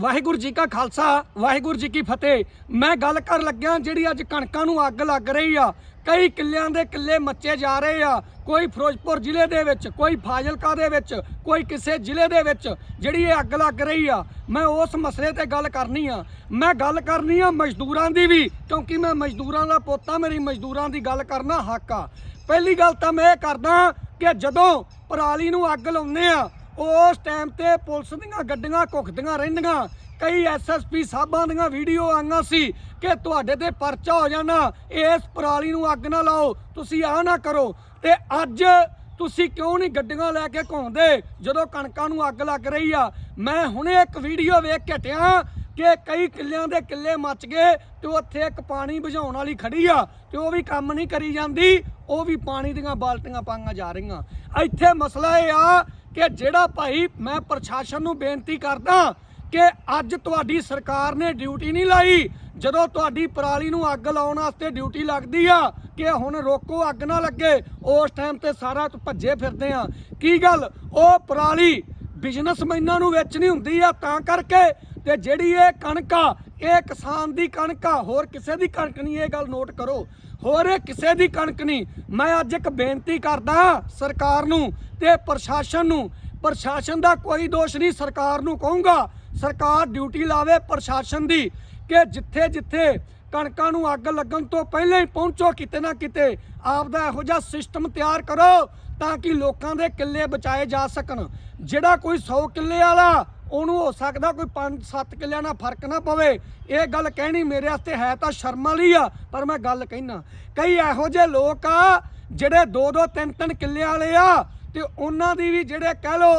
ਵਾਹਿਗੁਰੂ ਜੀ ਕਾ ਖਾਲਸਾ, ਵਾਹਿਗੁਰੂ ਜੀ ਕੀ ਫਤਿਹ। ਮੈਂ ਗੱਲ ਕਰ ਲੱਗਿਆ ਜਿਹੜੀ ਅੱਜ ਕਣਕਾਂ ਨੂੰ ਅੱਗ ਲੱਗ ਰਹੀ ਆ। ਕਈ ਕਿੱਲਿਆਂ ਦੇ ਕਿੱਲੇ ਮੱਚੇ ਜਾ ਰਹੇ ਆ। ਕੋਈ ਫਿਰੋਜ਼ਪੁਰ ਜ਼ਿਲ੍ਹੇ ਦੇ ਵਿੱਚ, ਕੋਈ ਫਾਜ਼ਿਲਕਾ ਦੇ ਵਿੱਚ, ਕੋਈ ਕਿਸੇ ਜ਼ਿਲ੍ਹੇ ਦੇ ਵਿੱਚ ਜਿਹੜੀ ਇਹ ਅੱਗ ਲੱਗ ਰਹੀ ਆ। ਮੈਂ ਉਸ ਮਸਲੇ ਤੇ ਗੱਲ ਕਰਨੀ ਆ। ਮੈਂ ਗੱਲ ਕਰਨੀ ਆ ਮਜ਼ਦੂਰਾਂ ਦੀ ਵੀ, ਕਿਉਂਕਿ ਮੈਂ ਮਜ਼ਦੂਰਾਂ ਦਾ ਪੋਤਾ ਮੇਰੀ ਮਜ਼ਦੂਰਾਂ ਦੀ ਗੱਲ ਕਰਨਾ ਹੱਕ ਆ। ਪਹਿਲੀ ਗੱਲ ਤਾਂ ਮੈਂ ਇਹ ਕਰਦਾ ਕਿ ਜਦੋਂ ਪਰਾਲੀ ਨੂੰ ਅੱਗ ਲਾਉਂਦੇ ਆ ਉਸ ਟਾਈਮ ਤੇ ਪੁਲਿਸ ਦੀਆਂ ਗੱਡੀਆਂ ਘੁੱਕਦੀਆਂ ਰਹਿੰਦੀਆਂ। ਕਈ ਐਸਐਸਪੀ ਸਾਹਿਬਾਂ ਦੀਆਂ ਵੀਡੀਓ ਆਈਆਂ ਸੀ ਕਿ ਤੁਹਾਡੇ ਤੇ ਪਰਚਾ ਹੋ ਜਾਣਾ, ਇਸ ਪਰਾਲੀ ਨੂੰ ਅੱਗ ਨਾ ਲਾਓ, ਤੁਸੀਂ ਆਹ ਨਾ ਕਰੋ। ਤੇ ਅੱਜ ਤੁਸੀਂ ਕਿਉਂ ਨਹੀਂ ਗੱਡੀਆਂ ਲੈ ਕੇ ਘੁੰਮਦੇ, ਜਦੋਂ ਕਣਕਾਂ ਨੂੰ ਅੱਗ ਲੱਗ ਰਹੀ ਆ? ਮੈਂ ਹੁਣੇ ਇੱਕ ਵੀਡੀਓ ਵੇਖ ਕੇ ਹਟਿਆ ਕਿ ਕਈ ਕਿੱਲਿਆਂ ਦੇ ਕਿੱਲੇ ਮੱਚ ਗਏ ਤੇ ਉੱਥੇ ਇੱਕ ਪਾਣੀ ਬੁਝਾਉਣ ਵਾਲੀ ਖੜੀ ਆ ਤੇ ਉਹ ਵੀ ਕੰਮ ਨਹੀਂ ਕਰੀ ਜਾਂਦੀ, ਉਹ ਵੀ ਪਾਣੀ ਦੀਆਂ ਬਾਲਟੀਆਂ ਪਾਈਆਂ ਜਾ ਰਹੀਆਂ। ਇੱਥੇ ਮਸਲਾ ਇਹ ਆ ਕਿ ਜਿਹੜਾ ਭਾਈ ਮੈਂ ਪ੍ਰਸ਼ਾਸਨ ਨੂੰ ਬੇਨਤੀ ਕਰਦਾ ਕਿ ਅੱਜ ਤੁਹਾਡੀ ਸਰਕਾਰ ਨੇ ਡਿਊਟੀ ਨਹੀਂ ਲਾਈ, ਜਦੋਂ ਤੁਹਾਡੀ ਪਰਾਲੀ ਨੂੰ ਅੱਗ ਲਾਉਣ ਵਾਸਤੇ ਡਿਊਟੀ ਲੱਗਦੀ ਆ, ਕਿ ਹੁਣ ਰੋਕੋ ਅੱਗ ਨਾ ਲੱਗੇ, ਉਸ ਟਾਈਮ ਤੇ ਸਾਰਾ ਭੱਜੇ ਫਿਰਦੇ ਆ। ਕੀ ਗੱਲ? ਉਹ ਪਰਾਲੀ ਬਿਜ਼ਨਸਮੈਨਾਂ ਨੂੰ ਵੇਚਣੀ ਹੁੰਦੀ ਆ ਤਾਂ ਕਰਕੇ ਤੇ ਜਿਹੜੀ ਇਹ ਕਣਕ ਆ, ਇਹ ਕਿਸਾਨ ਦੀ ਕਣਕ ਆ, ਹੋਰ ਕਿਸੇ ਦੀ ਕਣਕ ਨਹੀਂ, ਇਹ ਗੱਲ ਨੋਟ ਕਰੋ। ਹੋਰ ਇਹ ਕਿਸੇ ਦੀ ਕਣਕ ਨਹੀਂ। ਮੈਂ ਅੱਜ ਇੱਕ ਬੇਨਤੀ ਕਰਦਾ ਸਰਕਾਰ ਨੂੰ ਤੇ ਪ੍ਰਸ਼ਾਸਨ ਨੂੰ। ਪ੍ਰਸ਼ਾਸਨ ਦਾ ਕੋਈ ਦੋਸ਼ ਨਹੀਂ, ਸਰਕਾਰ ਨੂੰ ਕਹੂੰਗਾ। ਸਰਕਾਰ ਡਿਊਟੀ ਲਾਵੇ ਪ੍ਰਸ਼ਾਸਨ ਦੀ ਕਿ ਜਿੱਥੇ ਜਿੱਥੇ ਕਣਕਾਂ ਨੂੰ ਅੱਗ ਲੱਗਣ ਤੋਂ ਪਹਿਲਾਂ ਹੀ ਪਹੁੰਚੋ, ਕਿਤੇ ਨਾ ਕਿਤੇ ਆਪਦਾ ਇਹੋ ਜਿਹਾ ਸਿਸਟਮ ਤਿਆਰ ਕਰੋ ਤਾਂ ਕਿ ਲੋਕਾਂ ਦੇ ਕਿੱਲੇ ਬਚਾਏ ਜਾ ਸਕਣ। ਜਿਹੜਾ ਕੋਈ 100 ਕਿੱਲੇ ਵਾਲਾ ਉਹਨੂੰ ਹੋ ਸਕਦਾ ਕੋਈ 5-7 ਕਿੱਲਿਆਂ ਨਾਲ ਫ਼ਰਕ ਨਾ ਪਵੇ। ਇਹ ਗੱਲ ਕਹਿਣੀ ਮੇਰੇ ਵਾਸਤੇ ਹੈ ਤਾਂ ਸ਼ਰਮ ਵਾਲੀ ਆ, ਪਰ ਮੈਂ ਗੱਲ ਕਹਿਣਾ ਕਈ ਇਹੋ ਜਿਹੇ ਲੋਕ ਆ ਜਿਹੜੇ 2-2 3-3 ਕਿੱਲਿਆਂ ਵਾਲੇ ਆ ਤੇ ਉਹਨਾਂ ਦੀ ਵੀ ਜਿਹੜੇ ਕਹਿ ਲੋ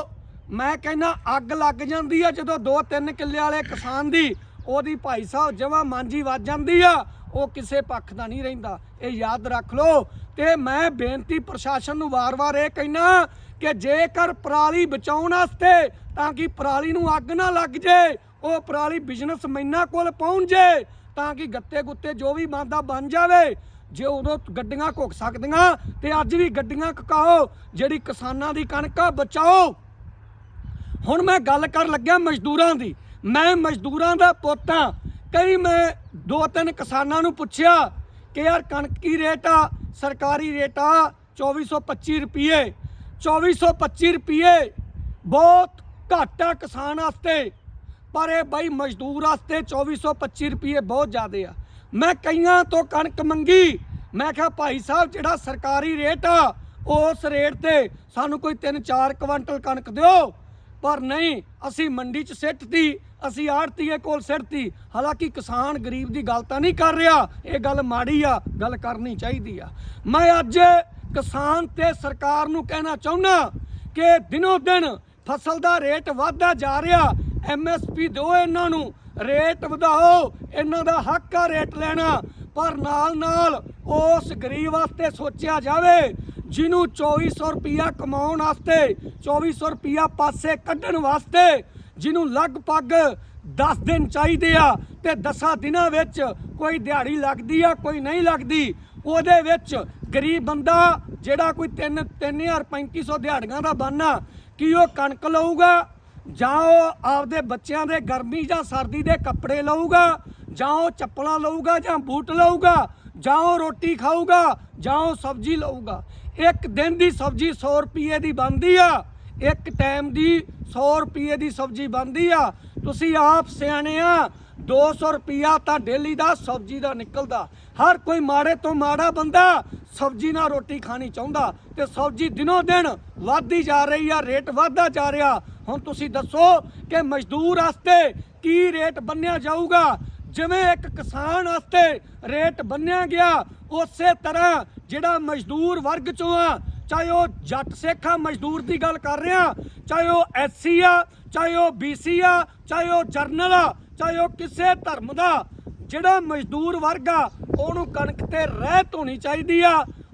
ਮੈਂ ਕਹਿੰਦਾ ਅੱਗ ਲੱਗ ਜਾਂਦੀ ਆ ਜਦੋਂ 2-3 ਕਿੱਲੇ ਵਾਲੇ ਕਿਸਾਨ ਦੀ ਉਹਦੀ ਭਾਈ ਸਾਹਿਬ ਜਮਾ ਮਾਂਜੀ ਵੱਜ ਜਾਂਦੀ ਆ, ਉਹ ਕਿਸੇ ਪੱਖ ਦਾ ਨਹੀਂ ਰਹਿੰਦਾ। ਇਹ ਯਾਦ ਰੱਖ ਲਓ ਤੇ ਮੈਂ ਬੇਨਤੀ ਪ੍ਰਸ਼ਾਸਨ ਨੂੰ ਵਾਰ-ਵਾਰ ਇਹ ਕਹਿਣਾ ਕਿ ਜੇਕਰ ਪਰਾਲੀ ਬਚਾਉਣ ਵਾਸਤੇ ਤਾਂ ਕਿ ਪਰਾਲੀ ਨੂੰ ਅੱਗ ਨਾ ਲੱਗ ਜੇ, ਉਹ ਪਰਾਲੀ ਬਿਜ਼ਨਸਮੈਨਾਂ ਕੋਲ ਪਹੁੰਚ ਜੇ, ਤਾਂ ਕਿ ਗੱਤੇ ਗੁੱਤੇ ਜੋ ਵੀ ਬੰਦਾ ਬਣ ਜਾਵੇ, ਜੇ ਉਦੋਂ ਗੱਡੀਆਂ ਘੁੱਕ ਸਕਦੀਆਂ, ਤੇ ਅੱਜ ਵੀ ਗੱਡੀਆਂ ਕਕਾਓ ਜਿਹੜੀ ਕਿਸਾਨਾਂ ਦੀ ਕਣਕ ਆ, ਬਚਾਓ। ਹੁਣ ਮੈਂ ਗੱਲ ਕਰਨ ਲੱਗਿਆ ਮਜ਼ਦੂਰਾਂ ਦੀ। ਮੈਂ ਮਜ਼ਦੂਰਾਂ ਦਾ ਪੁੱਤ ਹਾਂ ਕਈ ਮੈਂ ਦੋ ਤਿੰਨ ਕਿਸਾਨਾਂ ਨੂੰ ਪੁੱਛਿਆ ਕਿ ਯਾਰ ਕਣਕ ਕੀ ਰੇਟ ਆ? ਸਰਕਾਰੀ ਰੇਟ ਆ 2425 ਰੁਪਏ 2425 ਰੁਪਏ ਬਹੁਤ ਘੱਟ ਆ ਕਿਸਾਨ ਵਾਸਤੇ ਪਰ ਇਹ ਬਾਈ ਮਜ਼ਦੂਰ ਵਾਸਤੇ 2425 ਰੁਪਏ ਬਹੁਤ ਜ਼ਿਆਦੇ ਆ ਮੈਂ ਕਈਆਂ ਤੋਂ ਕਣਕ ਮੰਗੀ ਮੈਂ ਕਿਹਾ ਭਾਈ ਸਾਹਿਬ ਜਿਹੜਾ ਸਰਕਾਰੀ ਰੇਟ ਆ ਉਸ ਰੇਟ ਤੇ ਸਾਨੂੰ ਕੋਈ 3-4 ਕੁਇੰਟਲ ਕਣਕ ਦਿਓ ਪਰ ਨਹੀਂ ਅਸੀਂ ਮੰਡੀ 'ਚ ਸਿੱਟਤੀ ਅਸੀਂ ਆੜਤੀਏ ਕੋਲ ਸਿੱਟਤੀ ਹਾਲਾਂਕਿ ਕਿਸਾਨ ਗਰੀਬ ਦੀ ਗੱਲ ਤਾਂ ਨਹੀਂ ਕਰ ਰਿਹਾ ਇਹ ਗੱਲ ਮਾੜੀ ਆ ਗੱਲ ਕਰਨੀ ਚਾਹੀਦੀ ਆ ਮੈਂ ਅੱਜ ਕਿਸਾਨ ਤੇ ਸਰਕਾਰ ਨੂੰ ਕਹਿਣਾ ਚਾਹੁੰਦਾ ਕਿ ਦਿਨੋ ਦਿਨ ਫਸਲ ਦਾ ਰੇਟ ਵਧਦਾ ਜਾ ਰਿਹਾ। ਐਮਐਸਪੀ ਦਿਓ ਇਹਨਾਂ ਨੂੰ, ਰੇਟ ਵਧਾਓ, ਇਹਨਾਂ ਦਾ ਹੱਕ ਆ ਰੇਟ ਲੈਣਾ। ਪਰ ਨਾਲ ਨਾਲ ਉਸ ਗਰੀਬ ਵਾਸਤੇ ਸੋਚਿਆ ਜਾਵੇ, ਜਿਹਨੂੰ 2400 ਰੁਪਿਆ ਕਮਾਉਣ ਵਾਸਤੇ 2400 ਰੁਪਿਆ ਪਾਸੇ ਕੱਢਣ ਵਾਸਤੇ ਜਿਹਨੂੰ ਲਗਭਗ 10 ਦਿਨ ਚਾਹੀਦੇ ਆ ਤੇ 10 ਦਿਨਾਂ ਵਿੱਚ ਕੋਈ ਦਿਹਾੜੀ ਲੱਗਦੀ ਆ, ਕੋਈ ਨਹੀਂ ਲੱਗਦੀ ਉਹਦੇ ਵਿੱਚ ਗਰੀਬ ਬੰਦਾ ਜਿਹੜਾ ਕੋਈ 3 3000 3500 ਦਿਹਾੜੀਆਂ ਦਾ ਬਾਨਾ ਕੀ ਉਹ ਕਣਕ ਲਊਗਾ? ਜਾਂ ਉਹ ਆਪਦੇ ਬੱਚਿਆਂ ਦੇ ਗਰਮੀ ਜਾਂ ਸਰਦੀ ਦੇ ਕੱਪੜੇ ਲਊਗਾ? ਜਾਂ ਉਹ ਚੱਪਲਾਂ ਲਊਗਾ ਜਾਂ ਬੂਟ ਲਊਗਾ? ਜਾਂ ਉਹ ਰੋਟੀ ਖਾਊਗਾ? ਜਾਂ ਉਹ ਸਬਜ਼ੀ ਲਊਗਾ? ਇੱਕ ਦਿਨ ਦੀ ਸਬਜ਼ੀ 100 ਰੁਪਏ ਦੀ ਬਣਦੀ ਆ, ਇੱਕ ਟਾਈਮ ਦੀ 100 ਰੁਪਏ ਦੀ ਸਬਜ਼ੀ ਬਣਦੀ ਆ। ਤੁਸੀਂ ਆਪ ਸਿਆਣੇ ਆ 200 ਰੁਪਿਆ ਤਾਂ ਡੇਲੀ ਦਾ ਸਬਜ਼ੀ ਦਾ ਨਿਕਲਦਾ। ਹਰ ਕੋਈ ਮਾੜੇ ਤੋਂ ਮਾੜਾ ਬੰਦਾ ਸਬਜ਼ੀ ਨਾਲ ਰੋਟੀ ਖਾਣੀ ਚਾਹੁੰਦਾ ਤੇ ਸਬਜ਼ੀ ਦਿਨੋ ਦਿਨ ਵੱਧਦੀ ਜਾ ਰਹੀ ਆ, ਰੇਟ ਵੱਧਦਾ ਜਾ ਰਿਹਾ। ਹੁਣ ਤੁਸੀਂ ਦੱਸੋ ਕਿ ਮਜ਼ਦੂਰ ਵਾਸਤੇ ਕੀ ਰੇਟ ਬੰਨਿਆ ਜਾਊਗਾ? ਜਿਵੇਂ ਇੱਕ ਕਿਸਾਨ ਵਾਸਤੇ ਰੇਟ ਬੰਨਿਆ ਗਿਆ, ਉਸੇ ਤਰ੍ਹਾਂ ਜਿਹੜਾ ਮਜ਼ਦੂਰ ਵਰਗ ਚੋਂ ਆ, ਚਾਹੇ ਉਹ ਜੱਟ ਸੇਖਾ ਮਜ਼ਦੂਰ ਦੀ ਗੱਲ ਕਰ ਰਿਹਾ, ਚਾਹੇ ਉਹ ਐਸਸੀ ਆ, ਚਾਹੇ ਉਹ ਬੀਸੀ ਆ, ਚਾਹੇ ਉਹ ਜਰਨਲ ਆ ਚਾਹੇ ਉਹ ਕਿਸੇ ਧਰਮ ਦਾ, ਜਿਹੜਾ ਮਜ਼ਦੂਰ ਵਰਗ ਆ, ਉਹਨੂੰ ਕਣਕ ਤੇ ਰਹਿਤ ਹੋਣੀ ਚਾਹੀਦੀ ਆ।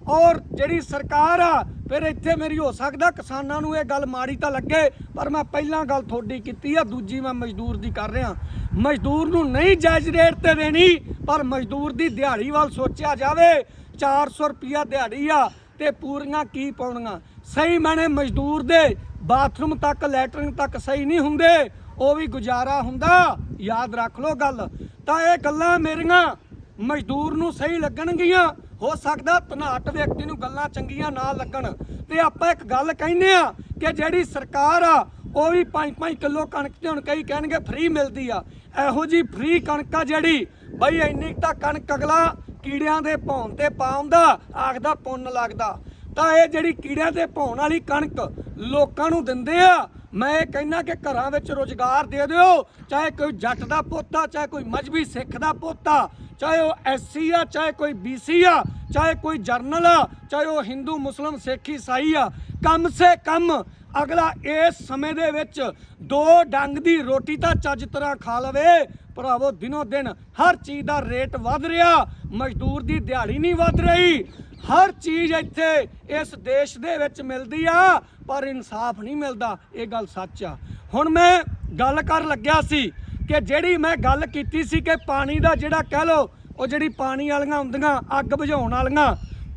ਔਰ ਜਿਹੜੀ ਸਰਕਾਰ ਆ, ਫਿਰ ਇੱਥੇ ਮੇਰੀ ਹੋ ਸਕਦਾ ਕਿਸਾਨਾਂ ਨੂੰ ਇਹ ਗੱਲ ਮਾੜੀ ਤਾਂ ਲੱਗੇ, ਪਰ ਮੈਂ ਪਹਿਲਾਂ ਗੱਲ ਤੁਹਾਡੀ ਕੀਤੀ ਆ, ਦੂਜੀ ਮੈਂ ਮਜ਼ਦੂਰ ਦੀ ਕਰ ਰਿਹਾ। ਮਜ਼ਦੂਰ ਨੂੰ ਨਹੀਂ ਜਾਇਜ਼ ਰੇਟ ਤੇ ਦੇਣੀ, ਪਰ ਮਜ਼ਦੂਰ ਦੀ ਦਿਹਾੜੀ ਵੱਲ ਸੋਚਿਆ ਜਾਵੇ 400 ਰੁਪਿਆ ਦਿਹਾੜੀ ਆ, ਤੇ ਪੂਰੀਆਂ ਕੀ ਪਾਉਣੀਆਂ? ਸਹੀ ਮੈਨੇ ਮਜ਼ਦੂਰ ਦੇ ਬਾਥਰੂਮ ਤੱਕ, ਲੈਟਰਿੰਗ ਤੱਕ ਸਹੀ ਨਹੀਂ ਹੁੰਦੇ। ਉਹ ਵੀ ਗੁਜ਼ਾਰਾ ਹੁੰਦਾ, ਯਾਦ ਰੱਖ ਲਓ ਗੱਲ। ਤਾਂ ਇਹ ਗੱਲਾਂ ਮੇਰੀਆਂ ਮਜ਼ਦੂਰ ਨੂੰ ਸਹੀ ਲੱਗਣਗੀਆਂ। ਹੋ ਸਕਦਾ ਧਨਾਟ ਵਿਅਕਤੀ ਨੂੰ ਗੱਲਾਂ ਚੰਗੀਆਂ ਨਾ ਲੱਗਣ। ਤੇ ਆਪਾਂ ਇੱਕ ਗੱਲ ਕਹਿੰਦੇ ਆ ਕਿ ਜਿਹੜੀ ਸਰਕਾਰ ਆ, ਉਹ ਵੀ 5-5 ਕਿਲੋ ਕਣਕ ਤੇ ਹੁਣ ਕਈ ਕਹਿਣਗੇ ਫ੍ਰੀ ਮਿਲਦੀ ਆ। ਇਹੋ ਜੀ ਫ੍ਰੀ ਕਣਕ ਆ ਜਿਹੜੀ ਬਈ ਇੰਨੀ ਕੁ ਤਾਂ ਕਣਕ ਅਗਲਾ ਕੀੜਿਆਂ ਦੇ ਭੌਣ ਤੇ ਪਾਉਂਦਾ ਆਖਦਾ ਪੁੰਨ ਲੱਗਦਾ। ਤਾਂ ਇਹ ਜਿਹੜੀ ਕੀੜਿਆਂ ਤੇ ਭੌਣ ਵਾਲੀ ਕਣਕ ਲੋਕਾਂ ਨੂੰ ਦਿੰਦੇ ਆ ਮੈਂ ਇਹ ਕਹਿੰਦਾ ਕਿ ਘਰਾਂ ਵਿੱਚ ਰੋਜ਼ਗਾਰ ਦੇ ਦਿਓ, ਚਾਹੇ ਕੋਈ ਜੱਟ ਦਾ ਪੋਤਾ ਚਾਹੇ ਕੋਈ ਮਜਬੀ ਸਿੱਖ ਦਾ ਪੋਤਾ ਚਾਹੇ ਉਹ ਐਸਸੀ ਆ, ਚਾਹੇ ਕੋਈ ਬੀਸੀ ਆ, ਚਾਹੇ ਕੋਈ ਜਰਨਲ ਆ, ਚਾਹੇ ਉਹ ਹਿੰਦੂ, ਮੁਸਲਮ, ਸਿੱਖ, ਈਸਾਈ ਆ, ਕਮ ਸੇ ਕਮ ਅਗਲਾ ਇਸ ਸਮੇਂ ਦੇ ਵਿੱਚ ਦੋ ਡੰਗ ਦੀ ਰੋਟੀ ਤਾਂ ਚੱਜ ਤਰ੍ਹਾਂ ਖਾ ਲਵੇ ਭਰਾਵੋ, ਦਿਨੋ ਦਿਨ ਹਰ ਚੀਜ਼ ਦਾ ਰੇਟ ਵੱਧ ਰਿਹਾ। ਮਜ਼ਦੂਰ ਦੀ ਦਿਹਾੜੀ ਨਹੀਂ ਵੱਧ ਰਹੀ। ਹਰ ਚੀਜ਼ ਇੱਥੇ ਇਸ ਦੇਸ਼ ਦੇ ਵਿੱਚ ਮਿਲਦੀ ਆ, ਪਰ ਇਨਸਾਫ ਨਹੀਂ ਮਿਲਦਾ। ਇਹ ਗੱਲ ਸੱਚ ਆ। ਹੁਣ ਮੈਂ ਗੱਲ ਕਰਨ ਲੱਗਿਆ ਸੀ ਕਿ ਜਿਹੜੀ ਮੈਂ ਗੱਲ ਕੀਤੀ ਸੀ ਕਿ ਪਾਣੀ ਦਾ ਜਿਹੜਾ ਕਹਿ ਲੋ ਉਹ ਜਿਹੜੀ ਪਾਣੀ ਵਾਲੀਆਂ ਹੁੰਦੀਆਂ, ਅੱਗ ਬੁਝਾਉਣ ਵਾਲੀਆਂ,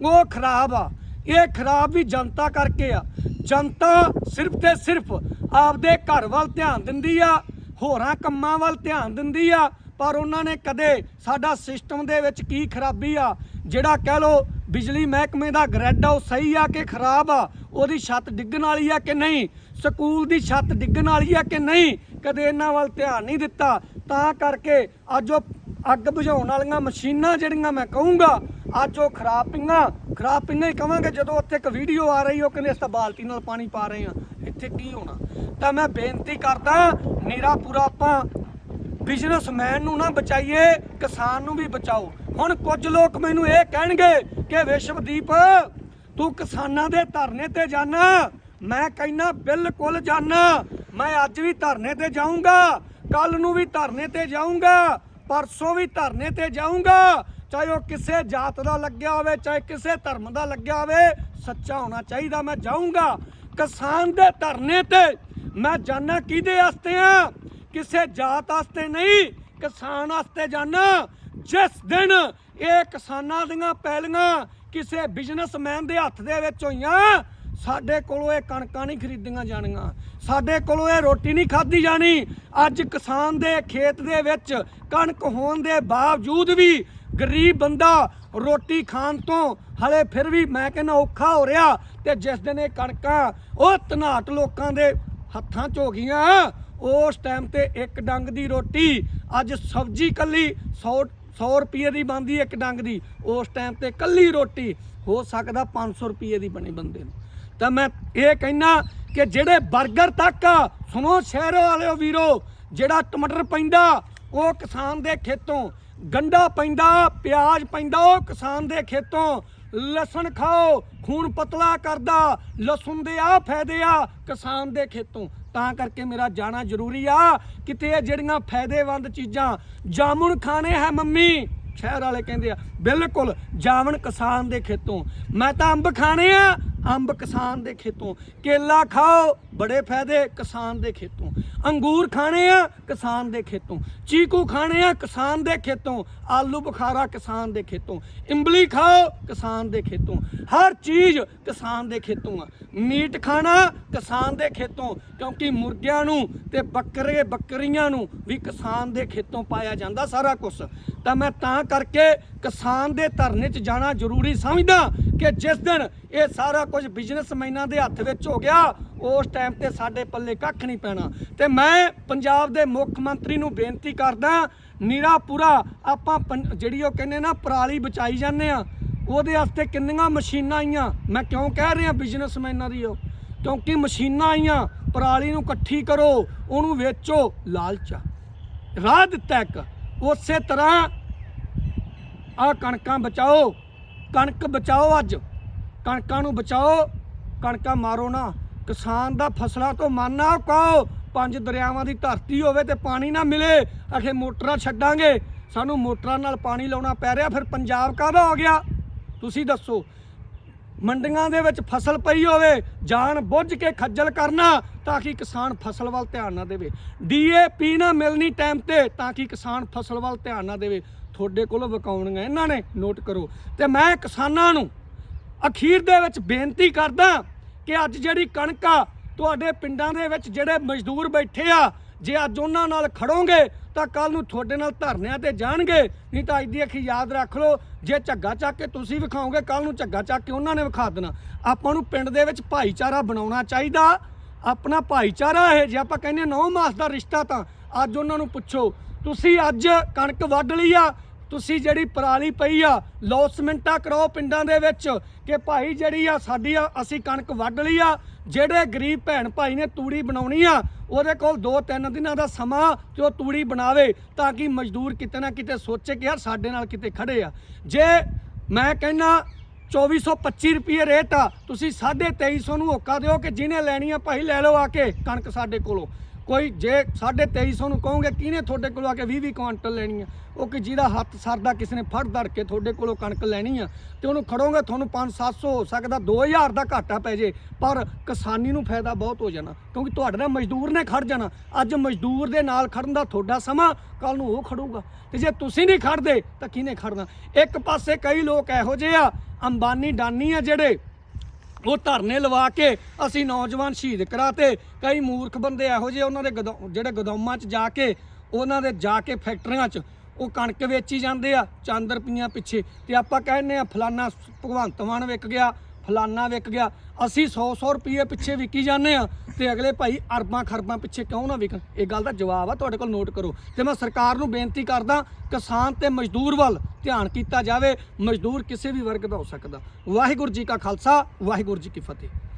ਉਹ ਖਰਾਬ ਆ। ਇਹ ਖਰਾਬ ਵੀ ਜਨਤਾ ਕਰਕੇ ਆ। ਜਨਤਾ ਸਿਰਫ ਤੇ ਸਿਰਫ ਆਪਦੇ ਘਰ ਵੱਲ ਧਿਆਨ ਦਿੰਦੀ ਆ। ਹੋਰਾਂ ਕੰਮਾਂ ਵੱਲ ਧਿਆਨ ਦਿੰਦੀ ਆ, ਪਰ ਉਹਨਾਂ ਨੇ ਕਦੇ ਸਾਡਾ ਸਿਸਟਮ ਦੇ ਵਿੱਚ ਕੀ ਖਰਾਬੀ ਆ? ਜਿਹੜਾ ਕਹਿ ਲੋ ਬਿਜਲੀ ਮਹਿਕਮੇ ਦਾ ਗ੍ਰਿਡ ਆ, ਉਹ ਸਹੀ ਆ ਕਿ ਖਰਾਬ ਆ? ਉਹਦੀ ਛੱਤ ਡਿੱਗਣ ਵਾਲੀ ਆ ਕਿ ਨਹੀਂ? ਸਕੂਲ ਦੀ ਛੱਤ ਡਿੱਗਣ ਵਾਲੀ ਆ ਕਿ ਨਹੀਂ? ਕਦੇ ਇਹਨਾਂ ਵੱਲ ਧਿਆਨ ਨਹੀਂ ਦਿੱਤਾ। ਤਾਂ ਕਰਕੇ ਅੱਜ ਉਹ ਅੱਗ ਬੁਝਾਉਣ ਵਾਲੀਆਂ ਮਸ਼ੀਨਾਂ ਜਿਹੜੀਆਂ ਮੈਂ ਕਹੂੰਗਾ, ਅੱਜ ਉਹ ਖਰਾਬ ਪਈਆਂ। ਖਰਾਬ ਪਈਆਂ ਹੀ ਕਵਾਂਗੇ, ਜਦੋਂ ਉੱਥੇ ਇੱਕ ਵੀਡੀਓ ਆ ਰਹੀ ਉਹ ਕਹਿੰਦੇ ਅਸੀਂ ਤਾਂ ਬਾਲਟੀ ਨਾਲ ਪਾਣੀ ਪਾ ਰਹੇ ਆ ਇੱਥੇ ਕੀ ਹੋਣਾ? ਤਾਂ ਮੈਂ ਬੇਨਤੀ ਕਰਦਾ, ਨੀਰਾ ਪੂਰਾ ਆਪਾਂ ਬਿਜ਼ਨਸਮੈਨ ਨੂੰ ਨਾ ਬਚਾਈਏ, ਕਿਸਾਨ ਨੂੰ ਵੀ ਬਚਾਓ। ਹੁਣ ਕੁਝ ਲੋਕ ਮੈਨੂੰ ਇਹ ਕਹਿਣਗੇ ਕਿ ਵਿਸ਼ਵਦੀਪ, ਤੂੰ ਕਿਸਾਨਾਂ ਦੇ ਧਰਨੇ ਤੇ ਜਾਣਾ ਮੈਂ ਕਹਿੰਨਾ ਬਿਲਕੁਲ ਜਾਣਾ ਮੈਂ ਅੱਜ ਵੀ ਧਰਨੇ ਤੇ ਜਾਊਂਗਾ ਕੱਲ ਨੂੰ ਵੀ ਧਰਨੇ ਤੇ ਜਾਊਂਗਾ, ਪਰਸੋਂ ਵੀ ਧਰਨੇ ਤੇ ਜਾਊਂਗਾ, ਚਾਹੇ ਉਹ ਕਿਸੇ ਜਾਤ ਦਾ ਲੱਗਿਆ ਹੋਵੇ, ਚਾਹੇ ਕਿਸੇ ਧਰਮ ਦਾ ਲੱਗਿਆ ਹੋਵੇ, ਸੱਚਾ ਹੋਣਾ ਚਾਹੀਦਾ, ਮੈਂ ਜਾਊਂਗਾ। ਕਿਸਾਨ ਦੇ ਧਰਨੇ ਤੇ ਮੈਂ ਜਾਣਾ ਕਿਹਦੇ ਵਾਸਤੇ ਆ? ਕਿਸੇ ਜਾਤ ਵਾਸਤੇ ਨਹੀਂ, ਕਿਸਾਨ ਵਾਸਤੇ ਜਾਣਾ ਜਿਸ ਦਿਨ ਇਹ ਕਿਸਾਨਾਂ ਦੀਆਂ ਪੈਲੀਆਂ ਕਿਸੇ ਬਿਜ਼ਨਸਮੈਨ ਦੇ ਹੱਥ ਦੇ ਵਿੱਚ ਹੋਈਆਂ, ਸਾਡੇ ਕੋਲੋਂ ਇਹ ਕਣਕਾਂ ਨਹੀਂ ਖਰੀਦੀਆਂ ਜਾਣੀਆਂ। ਸਾਡੇ ਕੋਲੋਂ ਇਹ ਰੋਟੀ ਨਹੀਂ ਖਾਧੀ ਜਾਣੀ। ਅੱਜ ਕਿਸਾਨ ਦੇ ਖੇਤ ਦੇ ਵਿੱਚ ਕਣਕ ਹੋਣ ਦੇ ਬਾਵਜੂਦ ਵੀ ਗਰੀਬ ਬੰਦਾ ਰੋਟੀ ਖਾਣ ਤੋਂ ਹਲੇ ਫਿਰ ਵੀ ਮੈਂ ਕਹਿੰਦਾ ਔਖਾ ਹੋ ਰਿਹਾ। ਤੇ ਜਿਸ ਦਿਨ ਇਹ ਕਣਕਾਂ ਉਹ ਧਨਾਟ ਲੋਕਾਂ ਦੇ ਹੱਥਾਂ 'ਚ ਹੋ ਗਈਆਂ, ਉਸ ਟਾਈਮ ਤੇ ਇੱਕ ਡੰਗ ਦੀ ਰੋਟੀ ਅੱਜ ਸਬਜ਼ੀ ਕੱਲੀ 100 100 ਰੁਪਏ ਦੀ ਬਣਦੀ ਇੱਕ ਡੰਗ ਦੀ, ਉਸ ਟਾਈਮ ਤੇ ਕੱਲੀ ਰੋਟੀ, ਹੋ ਸਕਦਾ 500 ਰੁਪਏ ਦੀ ਬਣੇ ਬੰਦੇ ਨੂੰ। ਤਾਂ ਮੈਂ ਇਹ ਕਹਿਣਾ ਕਿ ਜਿਹੜੇ 버ਗਰ ਤੱਕ, ਸੁਣੋ ਸ਼ਹਿਰ ਵਾਲਿਓ ਵੀਰੋ, ਜਿਹੜਾ ਟਮਾਟਰ ਪੈਂਦਾ, ਉਹ ਕਿਸਾਨ ਦੇ ਖੇਤੋਂ, ਗੰਡਾ ਪੈਂਦਾ, ਪਿਆਜ਼ ਪੈਂਦਾ, ਉਹ ਕਿਸਾਨ ਦੇ ਖੇਤੋਂ ਲਸਣ ਖਾਓ, ਖੂਨ ਪਤਲਾ ਕਰਦਾ, ਲਸਣ ਦੇ ਆ ਫਾਇਦੇ ਆ ਕਿਸਾਨ ਦੇ ਖੇਤੋਂ। ਤਾਂ ਕਰਕੇ ਮੇਰਾ ਜਾਣਾ ਜ਼ਰੂਰੀ ਆ, ਕਿਤੇ ਇਹ ਜਿਹੜੀਆਂ ਫਾਇਦੇਮੰਦ ਚੀਜ਼ਾਂ ਜਾਮੁਨ ਖਾਣੇ ਹੈ ਮੰਮੀ, ਸ਼ਹਿਰ ਵਾਲੇ ਕਹਿੰਦੇ ਆ, ਬਿਲਕੁਲ ਜਾਮਣ ਕਿਸਾਨ ਦੇ ਖੇਤੋਂ। ਮੈਂ ਤਾਂ ਅੰਬ ਖਾਣੇ ਆ ਅੰਬ ਕਿਸਾਨ ਦੇ ਖੇਤੋਂ ਕੇਲਾ ਖਾਓ ਬੜੇ ਫਾਇਦੇ ਕਿਸਾਨ ਦੇ ਖੇਤੋਂ ਅੰਗੂਰ ਖਾਣੇ ਆ ਕਿਸਾਨ ਦੇ ਖੇਤੋਂ ਚੀਕੂ ਖਾਣੇ ਆ ਕਿਸਾਨ ਦੇ ਖੇਤੋਂ ਆਲੂ ਬੁਖਾਰਾ ਕਿਸਾਨ ਦੇ ਖੇਤੋਂ ਇੰਬਲੀ ਖਾਓ ਕਿਸਾਨ ਦੇ ਖੇਤੋਂ ਹਰ ਚੀਜ਼ ਕਿਸਾਨ ਦੇ ਖੇਤੋਂ ਆ ਮੀਟ ਖਾਣਾ ਕਿਸਾਨ ਦੇ ਖੇਤੋਂ ਕਿਉਂਕਿ ਮੁਰਗਿਆਂ ਨੂੰ ਤੇ ਬੱਕਰੇ ਬੱਕਰੀਆਂ ਨੂੰ ਵੀ ਕਿਸਾਨ ਦੇ ਖੇਤੋਂ ਪਾਇਆ ਜਾਂਦਾ ਸਾਰਾ ਕੁਝ ਤਾਂ ਮੈਂ ਤਾਂ ਕਰਕੇ ਕਿਸਾਨ ਦੇ ਧਰਨੇ 'ਚ ਜਾਣਾ ਜ਼ਰੂਰੀ ਸਮਝਦਾ ਕਿ ਜਿਸ ਦਿਨ ਇਹ ਸਾਰਾ ਕੁਝ ਬਿਜ਼ਨਸਮੈਨਾਂ ਦੇ ਹੱਥ ਵਿੱਚ ਹੋ ਗਿਆ, ਉਸ ਟਾਈਮ ਤੇ ਸਾਡੇ ਪੱਲੇ ਕੱਖ ਨਹੀਂ ਪੈਣਾ। ਤੇ ਮੈਂ ਪੰਜਾਬ ਦੇ ਮੁੱਖ ਮੰਤਰੀ ਨੂੰ ਬੇਨਤੀ ਕਰਦਾ ਨੀਰਾ ਪੂਰਾ ਆਪਾਂ ਪੰ- ਜਿਹੜੀ ਉਹ ਕਹਿੰਦੇ ਨਾ, ਪਰਾਲੀ ਬਚਾਈ ਜਾਂਦੇ ਆ, ਉਹਦੇ ਵਾਸਤੇ ਕਿੰਨੀਆਂ ਮਸ਼ੀਨਾਂ ਆਈਆਂ? ਮੈਂ ਕਿਉਂ ਕਹਿ ਰਿਹਾ ਬਿਜ਼ਨਸਮੈਨਾਂ ਦੀ ਉਹ? ਕਿਉਂਕਿ ਮਸ਼ੀਨਾਂ ਆਈਆਂ, ਪਰਾਲੀ ਨੂੰ ਇਕੱਠੀ ਕਰੋ, ਉਹਨੂੰ ਵੇਚੋ, ਲਾਲਚਾ। ਰਾਹ ਦਿੱਤਾ ਇੱਕ। ਉਸੇ ਤਰ੍ਹਾਂ ਆ ਕਣਕਾਂ ਬਚਾਓ, ਕਣਕ ਬਚਾਓ ਅੱਜ। ਕਣਕਾਂ ਨੂੰ ਬਚਾਓ, ਕਣਕਾਂ ਮਾਰੋ ਨਾ। ਕਿਸਾਨ ਦਾ ਫਸਲਾਂ ਤੋਂ ਮਨ ਨਾ ਕਹੋ ਪੰਜ ਦਰਿਆਵਾਂ ਦੀ ਧਰਤੀ ਹੋਵੇ ਤੇ ਪਾਣੀ ਨਾ ਮਿਲੇ ਆਖੇ ਮੋਟਰਾਂ ਛੱਡਾਂਗੇ। ਸਾਨੂੰ ਮੋਟਰਾਂ ਨਾਲ ਪਾਣੀ ਲਾਉਣਾ ਪੈ ਰਿਹਾ, ਫਿਰ ਪੰਜਾਬ ਕਾਹਦਾ ਹੋ ਗਿਆ? ਤੁਸੀਂ ਦੱਸੋ। ਮੰਡੀਆਂ ਦੇ ਵਿੱਚ ਫਸਲ ਪਈ ਹੋਵੇ, ਜਾਣ ਬੁੱਝ ਕੇ ਖੱਜਲ ਕਰਨਾ, ਤਾਂ ਕਿ ਕਿਸਾਨ ਫਸਲ ਵੱਲ ਧਿਆਨ ਨਾ ਦੇਵੇ। ਡੀਏਪੀ ਨਾ ਮਿਲਣੀ ਟਾਈਮ ਤੇ, ਤਾਂ ਕਿ ਕਿਸਾਨ ਫਸਲ ਵੱਲ ਧਿਆਨ ਨਾ ਦੇਵੇ। ਤੁਹਾਡੇ ਕੋਲੋਂ ਵਿਕਾਉਣੀਆਂ ਇਹਨਾਂ ਨੇ, ਨੋਟ ਕਰੋ। ਤੇ ਮੈਂ ਕਿਸਾਨਾਂ ਨੂੰ ਅਖੀਰ ਦੇ ਵਿੱਚ ਬੇਨਤੀ ਕਰਦਾ ਕਿ ਅੱਜ ਜਿਹੜੀ ਕਣਕ ਆ, ਤੁਹਾਡੇ ਪਿੰਡਾਂ ਦੇ ਵਿੱਚ ਜਿਹੜੇ ਮਜ਼ਦੂਰ ਬੈਠੇ ਆ, ਜੇ ਅੱਜ ਉਹਨਾਂ ਨਾਲ ਖੜੋਗੇ, ਤਾਂ ਕੱਲ ਨੂੰ ਤੁਹਾਡੇ ਨਾਲ ਧਰਨਿਆਂ ਤੇ ਜਾਣਗੇ। ਨਹੀਂ ਤਾਂ ਅੱਜ ਦੀ ਅੱਖੀ ਯਾਦ ਰੱਖ ਲਓ, ਜੇ ਝੱਗਾ ਚੱਕ ਕੇ ਤੁਸੀਂ ਵਿਖਾਓਗੇ ਕੱਲ ਨੂੰ ਝੱਗਾ ਚੱਕ ਕੇ ਉਹਨਾਂ ਨੇ ਵਿਖਾ ਦੇਣਾ। ਆਪਾਂ ਨੂੰ ਪਿੰਡ ਦੇ ਵਿੱਚ ਭਾਈਚਾਰਾ ਬਣਾਉਣਾ ਚਾਹੀਦਾ। ਆਪਣਾ ਭਾਈਚਾਰਾ ਇਹ, ਜੇ ਆਪਾਂ ਕਹਿੰਦੇ 9 ਮਾਸ ਦਾ ਰਿਸ਼ਤਾ ਤਾਂ ਅੱਜ ਉਹਨਾਂ ਨੂੰ ਪੁੱਛੋ। ਤੁਸੀਂ ਅੱਜ ਕਣਕ ਵੱਢ ਲਈ ਆ ਤੁਸੀਂ ਜਿਹੜੀ ਪਰਾਲੀ ਪਈ ਆ ਲੌਸਮੈਂਟਾਂ ਕਰਾਓ ਪਿੰਡਾਂ ਦੇ ਵਿੱਚ ਕਿ ਭਾਈ ਜਿਹੜੀ ਆ ਸਾਡੀ ਆ, ਅਸੀਂ ਕਣਕ ਵੱਢ ਲਈ ਆ, ਜਿਹੜੇ ਗਰੀਬ ਭੈਣ ਭਾਈ ਨੇ ਤੂੜੀ ਬਣਾਉਣੀ ਆ, ਉਹਦੇ ਕੋਲ 2-3 ਦਿਨਾਂ ਦਾ ਸਮਾਂ ਤੇ ਉਹ ਤੂੜੀ ਬਣਾਵੇ ਤਾਂ ਕਿ ਮਜ਼ਦੂਰ ਕਿਤੇ ਨਾ ਕਿਤੇ ਸੋਚੇ ਕਿ ਯਾਰ ਸਾਡੇ ਨਾਲ ਕਿਤੇ ਖੜੇ ਆ। ਜੇ ਮੈਂ ਕਹਿੰਨਾ 2425 ਰੁਪਏ ਰੇਟ ਆ, ਤੁਸੀਂ 2350 ਨੂੰ ਹੋਕਾ ਦਿਓ ਕਿ ਜਿਹਨੇ ਲੈਣੀ ਆ ਭਾਈ ਲੈ ਲਓ ਆ ਕੇ ਕਣਕ ਸਾਡੇ ਕੋਲੋਂ। ਕੋਈ ਜੇ 2350 ਨੂੰ ਕਹੋਗੇ, ਕਿਹਨੇ ਤੁਹਾਡੇ ਕੋਲੋਂ ਆ ਕੇ 20 20 ਕੁਆਂਟਲ ਲੈਣੀ ਆ? ਉਹ ਕਿ ਜਿਹਦਾ ਹੱਥ ਸਰਦਾ ਕਿਸੇ ਨੇ ਫੜ ਧੜ ਕੇ ਤੁਹਾਡੇ ਕੋਲੋਂ ਕਣਕ ਲੈਣੀ ਆ ਤੇ ਉਹਨੂੰ ਖੜੋਗੇ, ਤੁਹਾਨੂੰ 5 700 ਹੋ ਸਕਦਾ 2000 ਦਾ ਘਾਟਾ ਪੈ ਜੇ, ਪਰ ਕਿਸਾਨੀ ਨੂੰ ਫਾਇਦਾ ਬਹੁਤ ਹੋ ਜਾਣਾ, ਕਿਉਂਕਿ ਤੁਹਾਡੇ ਨਾਲ ਮਜ਼ਦੂਰ ਨੇ ਖੜ ਜਾਣਾ। ਅੱਜ ਮਜ਼ਦੂਰ ਦੇ ਨਾਲ ਖੜਨ ਦਾ ਤੁਹਾਡਾ ਸਮਾਂ ਕੱਲ ਨੂੰ ਉਹ ਖੜੂਗਾ। ਤੇ ਜੇ ਤੁਸੀਂ ਨਹੀਂ ਖੜਦੇ, ਤਾਂ ਕਿਹਨੇ ਖੜਨਾ? ਇੱਕ ਪਾਸੇ ਕਈ ਲੋਕ ਇਹੋ ਜਿਹੇ ਆ, ਅੰਬਾਨੀ ਡਾਨੀ ਆ ਜਿਹੜੇ ਉਹ ਧਰਨੇ ਲਵਾ ਕੇ ਅਸੀਂ ਨੌਜਵਾਨ ਸ਼ਹੀਦ ਕਰਾਤੇ। ਕਈ ਮੂਰਖ ਬੰਦੇ ਇਹੋ ਜਿਹੇ ਉਹਨਾਂ ਦੇ ਗਦੌ- ਜਿਹੜੇ ਗੋਦਾਮਾਂ 'ਚ ਜਾ ਕੇ, ਉਹਨਾਂ ਦੇ ਜਾ ਕੇ ਫੈਕਟਰੀਆਂ 'ਚ ਉਹ ਕਣਕ ਵੇਚੀ ਜਾਂਦੇ ਆ ਚੰਦ ਰੁਪਈਆਂ ਪਿੱਛੇ। ਤੇ ਆਪਾਂ ਕਹਿੰਦੇ ਆ, ਫਲਾਨਾ ਭਗਵੰਤ ਮਾਨ ਵਿਕ ਗਿਆ ਫਲਾਨਾ ਵਿਕ ਗਿਆ। ਅਸੀਂ 100 100 ਰੁਪਏ ਪਿੱਛੇ ਵਿਕੀ ਜਾਂਦੇ ਆ ਤੇ ਅਗਲੇ ਭਾਈ ਅਰਬਾਂ ਖਰਬਾਂ ਪਿੱਛੇ ਕਿਉਂ ਨਾ ਵਿਕਣ? ਇਹ ਗੱਲ ਦਾ ਜਵਾਬ ਆ, ਤੁਹਾਡੇ ਕੋਲ ਨੋਟ ਕਰੋ। ਤੇ ਮੈਂ ਸਰਕਾਰ ਨੂੰ ਬੇਨਤੀ ਕਰਦਾ, ਕਿਸਾਨ ਤੇ ਮਜ਼ਦੂਰ ਵੱਲ ਧਿਆਨ ਕੀਤਾ ਜਾਵੇ। ਮਜ਼ਦੂਰ ਕਿਸੇ ਵੀ ਵਰਗ ਦਾ ਹੋ ਸਕਦਾ। ਵਾਹਿਗੁਰੂ ਜੀ ਕਾ ਖਾਲਸਾ, ਵਾਹਿਗੁਰੂ ਜੀ ਕੀ ਫਤਿਹ।